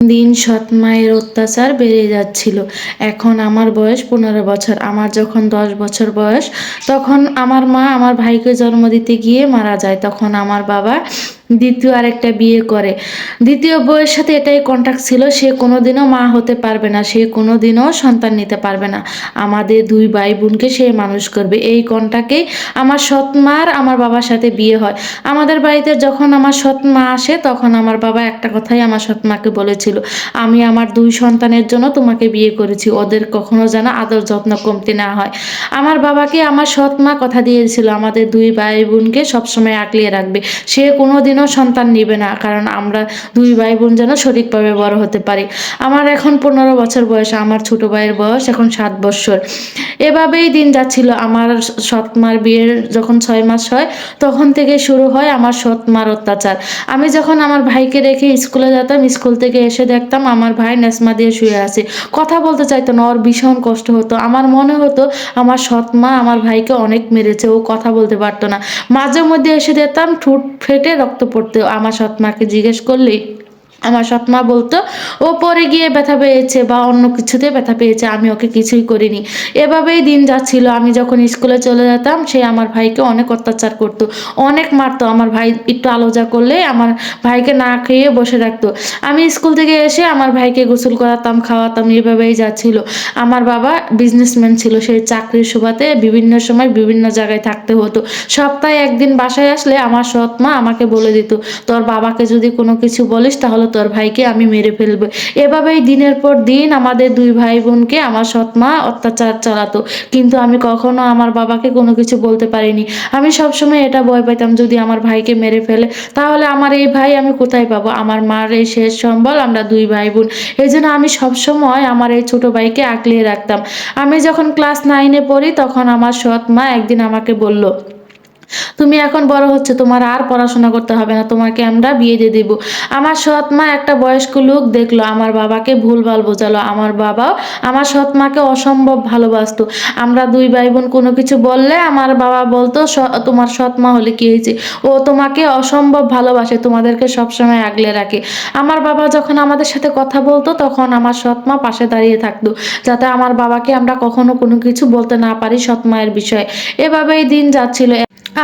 দিন সৎ মায়ের অত্যাচার বেড়ে যাচ্ছিল। এখন আমার বয়স পনেরো বছর। আমার যখন দশ বছর বয়স, তখন আমার মা আমার ভাইকে জন্ম দিতে গিয়ে মারা যায়। তখন আমার বাবা দ্বিতীয় আরেকটা বিয়ে করে। দ্বিতীয় বউয়ের সাথে এটাই কন্ট্যাক্ট ছিল, সে কোনোদিনও মা হতে পারবে না, সে কোনোদিনও সন্তান নিতে পারবে না। আমাদের দুই ভাই বোনকে সে মানুষ করবে। এই কন্ট্যাক্টেই আমার সৎ মার আমার বাবার সাথে বিয়ে হয়। আমাদের বাড়িতে যখন আমার সৎ মা আসে, তখন আমার বাবা একটা কথাই আমার সৎ মাকে বলেছিল, আমি আমার দুই সন্তানের জন্য তোমাকে বিয়ে করেছি, ওদের কখনো যেন আদর যত্ন কমতি না হয়। আমার বাবাকে আমার সৎ মা কথা দিয়েছিল, আমাদের দুই ভাই বোনকে সবসময় আঁকলিয়ে রাখবে। সে কোনোদিনও সন্তান নিবে না? কারণ আমরা দুই ভাই বোন যেন সঠিকভাবে বড় হতে পারি। আমার এখন পনেরো বছর বয়স, আমার ছোট ভাইয়ের বয়স এখন সাত বছর। এভাবেই দিন যাচ্ছিল। আমার সৎ মার বিয়ের যখন ছয় মাস হয়, তখন থেকে শুরু হয় আমার সৎ মার অত্যাচার। আমি যখন আমার ভাইকে রেখে স্কুলে যেতাম, স্কুল থেকে এসে দেখতাম আমার ভাই নেসমা দিয়ে শুয়ে আছে। কথা বলতে চাইতো না, ওর ভীষণ কষ্ট হতো। আমার মনে হতো আমার সৎ মা আমার ভাইকে অনেক মেরেছে, ও কথা বলতে পারতো না। মাঝে মধ্যে এসে দেখতাম ঠোঁট ফেটে রক্ত পড়তো আমার সৎ মাকে জিজ্ঞেস করলেই আমার সৎমা বলতো, ও পরে গিয়ে ব্যথা পেয়েছে বা অন্য কিছুতে ব্যথা পেয়েছে, আমি ওকে কিছুই করিনি। এভাবেই দিন যাচ্ছিল। আমি যখন স্কুলে চলে যেতাম, সে আমার ভাইকে অনেক অত্যাচার করতো, অনেক মারতো। আমার ভাই একটু আলোচনা করলে আমার ভাইকে না খেয়ে বসে রাখতো। আমি স্কুল থেকে এসে আমার ভাইকে গোসল করাতাম, খাওয়াতাম, এভাবেই যাচ্ছিল। আমার বাবা বিজনেসম্যান ছিল সেই চাকরির সুবাদে বিভিন্ন সময় বিভিন্ন জায়গায় থাকতে হতো। সপ্তাহে একদিন বাসায় আসলে আমার সৎ মা আমাকে বলে দিত, তোর বাবাকে যদি কোনো কিছু বলিস, তাহলে তোর ভাইকে আমি মেরে ফেলব। এভাবেই দিনের পর দিন আমাদের দুই ভাই বোনকে আমার সৎ মা অত্যাচার চালাতো। কিন্তু আমি কখনো আমার বাবাকে কোনো কিছু বলতে পারিনি। আমি সবসময় এটা ভয় পাইতাম, যদি আমার ভাইকে মেরে ফেলে, তাহলে আমার এই ভাই আমি কোথায় পাবো? আমার মার এই শেষ সম্বল আমরা দুই ভাই বোন এই জন্য আমি সবসময় আমার এই ছোট ভাইকে আঁকলিয়ে রাখতাম। আমি যখন ক্লাস নাইনে পড়ি, তখন আমার সৎ মা একদিন আমাকে বলল তুমি এখন বড় হচ্ছে, তোমার আর পড়াশোনা করতে হবে না, তোমাকে আমরা বিয়ে দিয়ে দেবো। আমার সৎ মা একটা বয়স্ক লোক দেখল, আমার বাবাকে ভুলভাল বোঝালো, আমার বাবাও আমার সৎ মাকে অসম্ভব ভালোবাসতো। আমরা দুই ভাই বোন কোনো কিছু বললে আমার বাবা বলতো তোমার সৎ মা হলে কি হয়েছে? ও তোমাকে অসম্ভব ভালোবাসে, তোমাদেরকে সবসময় আগলে রাখে। আমার বাবা যখন আমাদের সাথে কথা বলতো, তখন আমার সৎ মা পাশে দাঁড়িয়ে থাকতো, যাতে আমার বাবাকে আমরা কখনো কোনো কিছু বলতে না পারি সৎ মায়ের বিষয়ে। এভাবেই দিন যাচ্ছিল।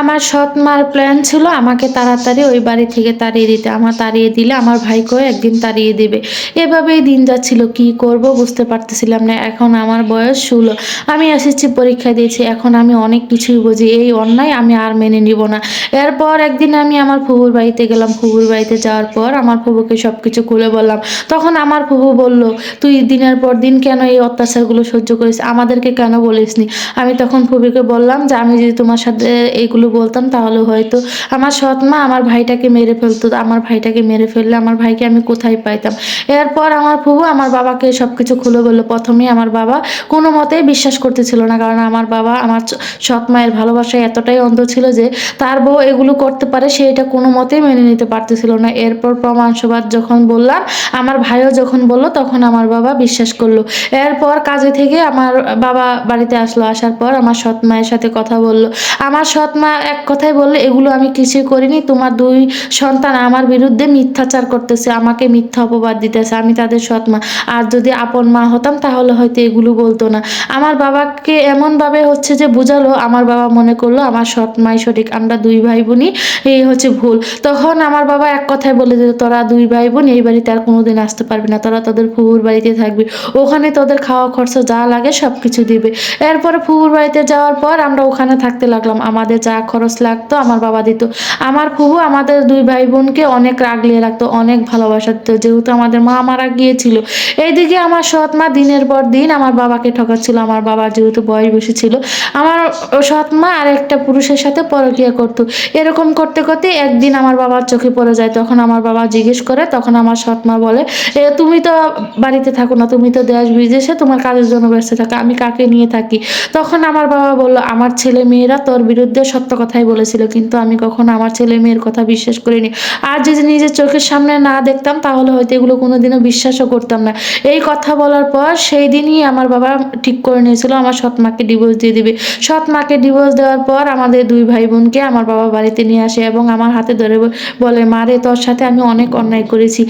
আমার সৎ মার প্ল্যান ছিল আমাকে তাড়াতাড়ি ওই বাড়ি থেকে তাড়িয়ে দিতে। আমার তাড়িয়ে দিলে আমার ভাইকেও একদিন তাড়িয়ে দেবে। এভাবেই দিন যাচ্ছিল, কি করব বুঝতে পারতেছিলাম না। এখন আমার বয়স ষোলো। আমি এসেছি পরীক্ষা দিয়েছি, এখন আমি অনেক কিছুই বুঝি। এই অন্যায় আমি আর মেনে নিব না। এরপর একদিন আমি আমার ফুবুর বাড়িতে গেলাম। ফুবুর বাড়িতে যাওয়ার পর আমার ফুবুকে সব কিছু খুলে বললাম। তখন আমার ফুবু বলল, তুই দিনের পর দিন কেন এই অত্যাচারগুলো সহ্য করিস? আমাদেরকে কেন বলিসনি? আমি তখন ফুবিকে বললাম যে, আমি যদি তোমার সাথে এইগুলো বলতাম, তাহলে হয়তো আমার সৎ মা আমার ভাইটাকে মেরে ফেলতো, আমার ভাইটাকে মেরে ফেললে আমার ভাইকে আমি কোথায় পাইতাম? এরপর আমার ফুবু আমার বাবাকে সব কিছু খুলে বলল, প্রথমেই আমার বাবা কোনো মতেই বিশ্বাস করতেছিল না, কারণ আমার বাবা আমার সৎ মায়ের ভালোবাসায় এতটাই অন্ধ ছিল যে তার বউ এগুলো করতে পারে, সে এটা কোনো মতেই মেনে নিতে পারতেছিল না। এরপর প্রমাণ সবাদ যখন বললাম, আমার ভাইও যখন বলল, তখন আমার বাবা বিশ্বাস করল। এরপর কাজে থেকে আমার বাবা বাড়িতে আসলো, আসার পর আমার সৎ মায়ের সাথে কথা বলল। আমার সৎ মা এক কথায় বললে, এগুলো আমি কিছুই করিনি। তোমার দুই সন্তান আমার বিরুদ্ধে মিথ্যাচার করতেছে, আমাকে মিথ্যা অপবাদ দিতেছে, আমি তাদের সৎ মা। আর যদি আপন মা হতাম, তাহলে হয়তো এগুলো বলতো না। আমার বাবাকে এমনভাবে হচ্ছে যে বোঝালো, আমার বাবা মনে করল, আমার সৎ মাই সঠিক, আমরা দুই ভাই বোনই এই হচ্ছে ভুল। তখন আমার বাবা এক কথায় বলে দিল তোরা দুই ভাই বোন এই বাড়িতে আর কোনোদিন আসতে পারবি না। তোরা তোদের ফুবুর বাড়িতে থাকবি। ওখানে তোদের খাওয়া খরচা যা লাগে সব কিছু দিবে। এরপরে ফুবুর বাড়িতে যাওয়ার পর আমরা ওখানে থাকতে লাগলাম। আমাদের যা খরচ লাগতো, আমার বাবা দিত। আমার ফুবু আমাদের দুই ভাই বোনকে অনেক রাগলিয়ে রাখতো, অনেক ভালোবাসা দিত। যেহেতু আমাদের মা মারা গিয়েছিল। এইদিকে আমার সৎ মা দিনের পর দিন আমার বাবাকে ঠকাচ্ছিল। আমার বাবা যেহেতু বয়স বেশি ছিল, আমার সৎ মা আর একটা পুরুষের সাথে পরকিয়া করতো। এরকম করতে করতে একদিন আমার বাবার চোখে পড়ে যায়। তখন আমার বাবা জিজ্ঞেস করে, তখন আমার সৎ মা বলে, এ, তুমি তো বাড়িতে থাকো না, তুমি তো দেশ বিদেশে, তোমার কাজের জন্য ব্যস্ত থাকো, আমি কাকে নিয়ে থাকি? তখন আমার বাবা বলল, আমার ছেলে মেয়েরা তোর বিরুদ্ধে সত্য কথাই বলেছিল, কিন্তু আমি কখনো আমার ছেলে মেয়ের কথা বিশ্বাস করিনি। আর যদি নিজের চোখের সামনে না দেখতাম, তাহলে হয়তো এগুলো কোনোদিনও বিশ্বাসও করতাম না। এই কথা বলার পর সেই দিনই আমার বাবা ঠিক করে নিয়েছিল, আমার সৎ মাকে ডিভোর্স দিয়ে দিবে। সৎ মাকে ডিভোর্স দেওয়ার পর আমাদের দুই ভাই বোনকে আমার বাবা বাড়িতে নিয়ে আসে এবং আমার হাতে ধরে বলে মারে তোর সাথে আমি অনেক অন্যায় করেছি।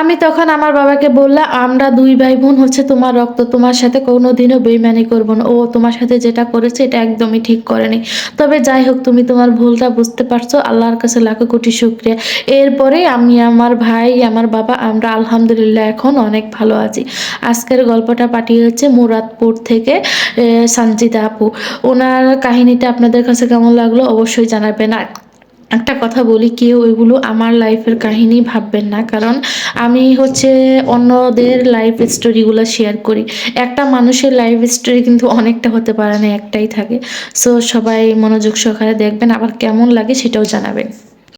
আমি তখন আমার বাবাকে বললাম, আমরা দুই ভাই বোন হচ্ছে, তোমার রক্ত তোমার সাথে কোনোদিনও বেইমানি করব না। ও তোমার সাথে যেটা করেছে, এটা একদমই ঠিক করেনি। তবে যাই হোক, তুমি তোমার ভুলটা বুঝতে পারছ। আল্লাহর কাছে লাখো কোটি শুক্রিয়া। এরপরে আমি, আমার ভাই, আমার বাবা, আমরা আলহামদুলিল্লাহ এখন অনেক ভালো আছি। আজকের গল্পটা পাঠিয়েছে মুরাদপুর থেকে সঞ্জিতা আপু। ওনার কাহিনীটা আপনাদের কাছে কেমন লাগল অবশ্যই জানাবেন। আর একটা কথা বলি, কেউ ওইগুলো আমার লাইফের কাহিনী ভাববেন না। কারণ আমি হচ্ছে অন্যদের লাইফ স্টোরিগুলো শেয়ার করি। একটা মানুষের লাইফ স্টোরি কিন্তু অনেকটা হতে পারে না, একটাই থাকে। সো সবাই মনোযোগ সহকারে দেখবেন, আবার কেমন লাগে সেটাও জানাবেন।